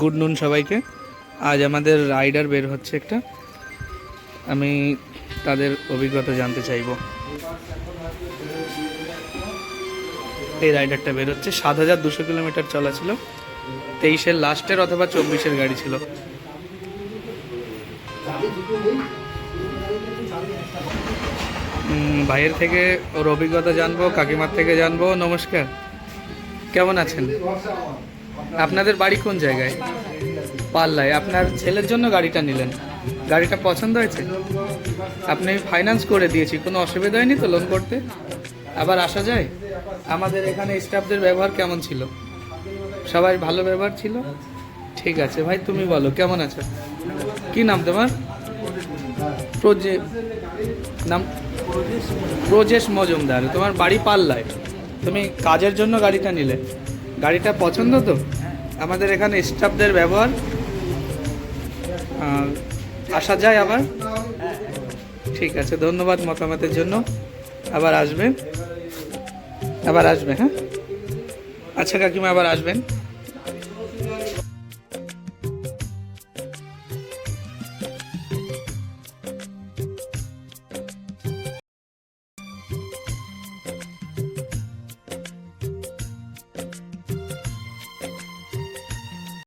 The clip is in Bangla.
গুড নুন সবাইকে। আজ আমাদের রাইডার বের হচ্ছে একটা। আমি তাদের অভিজ্ঞতা জানতে চাইব। এই রাইডারটা বের হচ্ছে। সাত হাজার দুশো কিলোমিটার চলা ছিল। তেইশের লাস্টের অথবা চব্বিশের গাড়ি ছিল। ভাইয়ের থেকে ওর অভিজ্ঞতা জানব, কাকিমার থেকে জানব। নমস্কার। কেমন আছেন? আপনাদের বাড়ি কোন জায়গায়? পাল্লায়। আপনার ছেলের জন্য গাড়িটা নিলেন। গাড়িটা পছন্দ হয়েছে? আপনি ফাইন্যান্স করে দিয়েছি, কোনো অসুবিধা হয়নি তো লোন করতে? আবার আসা যায়? আমাদের এখানে স্টাফদের ব্যবহার কেমন ছিল? সবাই ভালো ব্যবহার ছিল? ঠিক আছে ভাই, তুমি বলো, কেমন আছো? কি নাম তোমার? প্রজে নাম প্রজেশ মজুমদার। তোমার বাড়ি পাল্লায়। তুমি কাজের জন্য গাড়িটা নিলে। গাড়িটা পছন্দ তো? আমাদের এখানে স্টাফদের ব্যবহার। আসা যায় আবার? ঠিক আছে, ধন্যবাদ মতামতের জন্য। আবার আসবেন? আবার আসবে হ্যাঁ? আচ্ছা কাকিমা, আবার আসবেন।